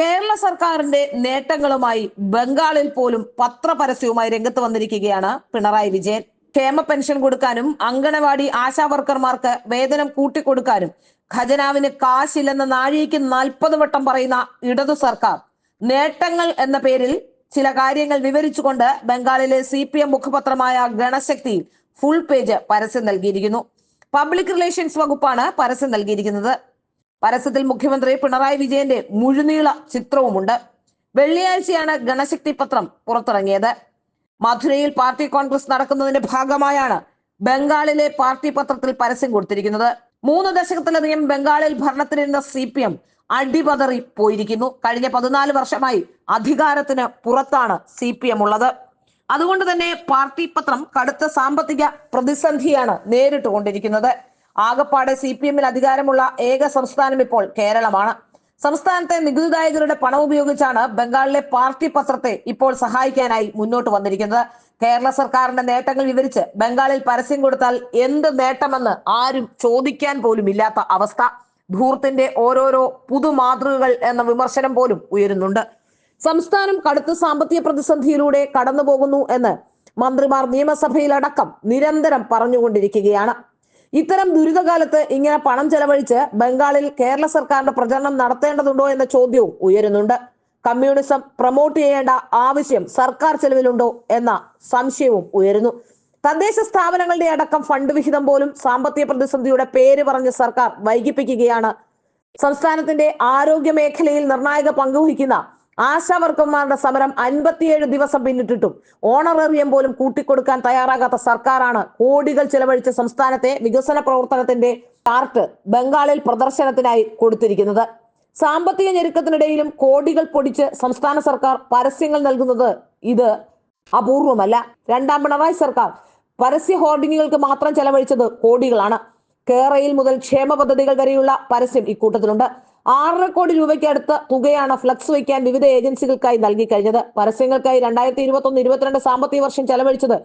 കേരള സർക്കാരിന്റെ നേട്ടങ്ങളുമായി ബംഗാളിൽ പോലും പത്രപരസ്യവുമായി രംഗത്ത് വന്നിരിക്കുകയാണ് പിണറായി വിജയൻ. ക്ഷേമ പെൻഷൻ കൊടുക്കാനും അങ്കണവാടി ആശാവർക്കർമാർക്ക് വേതനം കൂട്ടിക്കൊടുക്കാനും ഖജനാവിന് കാശില്ലെന്ന നാഴികയ്ക്ക് നാൽപ്പത് വട്ടം പറയുന്ന ഇടതു സർക്കാർ. നേട്ടങ്ങൾ എന്ന പേരിൽ ചില കാര്യങ്ങൾ വിവരിച്ചുകൊണ്ട് ബംഗാളിലെ സി പി എം മുഖപത്രമായ ഗണശക്തിയിൽ ഫുൾ പേജ് പരസ്യം നൽകിയിരിക്കുന്നു. പബ്ലിക് റിലേഷൻസ് വകുപ്പാണ് പരസ്യം നൽകിയിരിക്കുന്നത്. പരസ്യത്തിൽ മുഖ്യമന്ത്രി പിണറായി വിജയന്റെ മുഴുനീള ചിത്രവുമുണ്ട്. വെള്ളിയാഴ്ചയാണ് ഗണശക്തി പത്രം പുറത്തിറങ്ങിയത്. മധുരയിൽ പാർട്ടി കോൺഗ്രസ് നടക്കുന്നതിന്റെ ഭാഗമായാണ് ബംഗാളിലെ പാർട്ടി പത്രത്തിൽ പരസ്യം കൊടുത്തിരിക്കുന്നത്. മൂന്ന് ദശകത്തിലധികം ബംഗാളിൽ ഭരണത്തിലിരുന്ന സി പി എം അടിപതറി പോയിരിക്കുന്നു. കഴിഞ്ഞ പതിനാല് വർഷമായി അധികാരത്തിന് പുറത്താണ് സി പി എം ഉള്ളത്. അതുകൊണ്ട് തന്നെ പാർട്ടി പത്രം കടുത്ത സാമ്പത്തിക പ്രതിസന്ധിയാണ് നേരിട്ടുകൊണ്ടിരിക്കുന്നത്. ആകപ്പാടെ സി പി എമ്മിൽ അധികാരമുള്ള ഏക സംസ്ഥാനം ഇപ്പോൾ കേരളമാണ്. സംസ്ഥാനത്തെ നികുതിദായകരുടെ പണം ഉപയോഗിച്ചാണ് ബംഗാളിലെ പാർട്ടി പത്രത്തെ ഇപ്പോൾ സഹായിക്കാനായി മുന്നോട്ട് വന്നിരിക്കുന്നത്. കേരള സർക്കാരിന്റെ നേട്ടങ്ങൾ വിവരിച്ച് ബംഗാളിൽ പരസ്യം കൊടുത്താൽ എന്ത് നേട്ടമെന്ന് ആരും ചോദിക്കാൻ പോലും ഇല്ലാത്ത അവസ്ഥ. ധൂർത്തിന്റെ ഓരോരോ പുതുമാതൃകകൾ എന്ന വിമർശനം പോലും ഉയരുന്നുണ്ട്. സംസ്ഥാനം കടുത്ത സാമ്പത്തിക പ്രതിസന്ധിയിലൂടെ കടന്നു പോകുന്നു എന്ന് മന്ത്രിമാർ നിയമസഭയിലടക്കം നിരന്തരം പറഞ്ഞുകൊണ്ടിരിക്കുകയാണ്. ഇത്തരം ദുരിതകാലത്ത് ഇങ്ങനെ പണം ചെലവഴിച്ച് ബംഗാളിൽ കേരള സർക്കാരിന്റെ പ്രചരണം നടത്തേണ്ടതുണ്ടോ എന്ന ചോദ്യവും ഉയരുന്നുണ്ട്. കമ്മ്യൂണിസം പ്രൊമോട്ട് ചെയ്യേണ്ട ആവശ്യം സർക്കാർ ചെലവിലുണ്ടോ എന്ന സംശയവും ഉയരുന്നു. തദ്ദേശ സ്ഥാപനങ്ങളുടെ അടക്കം ഫണ്ട് വിഹിതം പോലും സാമ്പത്തിക പ്രതിസന്ധിയുടെ പേര് പറഞ്ഞ് സർക്കാർ വൈകിപ്പിക്കുകയാണ്. സംസ്ഥാനത്തിന്റെ ആരോഗ്യ മേഖലയിൽ നിർണായക പങ്കുവഹിക്കുന്ന ആശാ വർക്കർമാരുടെ സമരം അൻപത്തിയേഴ് ദിവസം പിന്നിട്ടിട്ടും ഓണറേറിയം പോലും കൂട്ടിക്കൊടുക്കാൻ തയ്യാറാകാത്ത സർക്കാരാണ് കോടികൾ ചെലവഴിച്ച സംസ്ഥാനത്തെ വികസന പ്രവർത്തനത്തിന്റെ ചാർട്ട് ബംഗാളിൽ പ്രദർശനത്തിനായി കൊടുത്തിരിക്കുന്നത്. സാമ്പത്തിക ഞെരുക്കത്തിനിടയിലും കോടികൾ പൊടിച്ച് സംസ്ഥാന സർക്കാർ പരസ്യങ്ങൾ നൽകുന്നത് ഇത് അപൂർവമല്ല. രണ്ടാം പിണറായി സർക്കാർ പരസ്യ ഹോർഡിങ്ങുകൾക്ക് മാത്രം ചെലവഴിച്ചത് കോടികളാണ്. കേരയിൽ മുതൽ ക്ഷേമ പദ്ധതികൾ വരെയുള്ള പരസ്യം ഇക്കൂട്ടത്തിലുണ്ട്. ആറര കോടി രൂപയ്ക്ക് അടുത്ത തുകയാണ് ഫ്ലക്സ് വയ്ക്കാൻ വിവിധ ഏജൻസികൾക്കായി നൽകി കഴിഞ്ഞത്. പരസ്യങ്ങൾക്കായി രണ്ടായിരത്തി ഇരുപത്തി ഒന്ന് ഇരുപത്തിരണ്ട് സാമ്പത്തിക വർഷം ചെലവഴിച്ചത്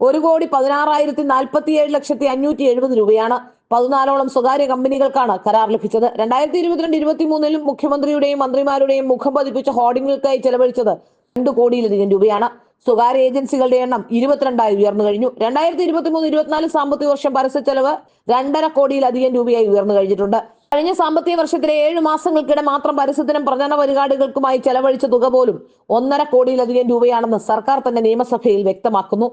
ഒരു കോടി പതിനാറായിരത്തി നാൽപ്പത്തി ഏഴ് ലക്ഷത്തി അഞ്ഞൂറ്റി എഴുപത് രൂപയാണ്. പതിനാലോളം സ്വകാര്യ കമ്പനികൾക്കാണ് കരാർ ലഭിച്ചത്. രണ്ടായിരത്തി ഇരുപത്തിരണ്ട് ഇരുപത്തി മൂന്നിലും മുഖ്യമന്ത്രിയുടെയും മന്ത്രിമാരുടെയും മുഖം പതിപ്പിച്ച ഹോർഡിങ്ങുകൾക്കായി ചെലവഴിച്ചത് രണ്ട് കോടിയിലധികം രൂപയാണ്. സ്വകാര്യ ഏജൻസികളുടെ എണ്ണം ഇരുപത്തിരണ്ടായി ഉയർന്നു കഴിഞ്ഞു. രണ്ടായിരത്തി ഇരുപത്തി മൂന്ന് ഇരുപത്തിനാല് സാമ്പത്തിക വർഷം പരസ്യ ചെലവ് രണ്ടര കോടിയിലധികം രൂപയായി ഉയർന്നു കഴിഞ്ഞിട്ടുണ്ട്. കഴിഞ്ഞ സാമ്പത്തിക വർഷത്തിലെ ഏഴ് മാസങ്ങൾക്കിടെ മാത്രം പരസ്യത്തിനും പ്രചരണ പരിപാടികൾക്കുമായി ചെലവഴിച്ച തുക പോലും ഒന്നര കോടിയിലധികം രൂപയാണെന്ന് സർക്കാർ തന്നെ നിയമസഭയിൽ വ്യക്തമാക്കുന്നു.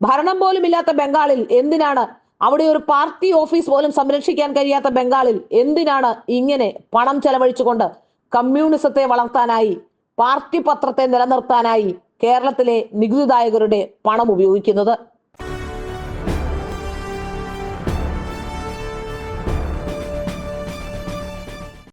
ഭരണം പോലും ഇല്ലാത്ത ബംഗാളിൽ എന്തിനാണ് അവിടെ ഒരു പാർട്ടി ഓഫീസ് പോലും സംരക്ഷിക്കാൻ കഴിയാത്ത ബംഗാളിൽ എന്തിനാണ് ഇങ്ങനെ പണം ചെലവഴിച്ചുകൊണ്ട് കമ്മ്യൂണിസത്തെ വളർത്താനായി പാർട്ടി പത്രത്തെ നിലനിർത്താനായി കേരളത്തിലെ നികുതിദായകരുടെ പണം ഉപയോഗിക്കുന്നത്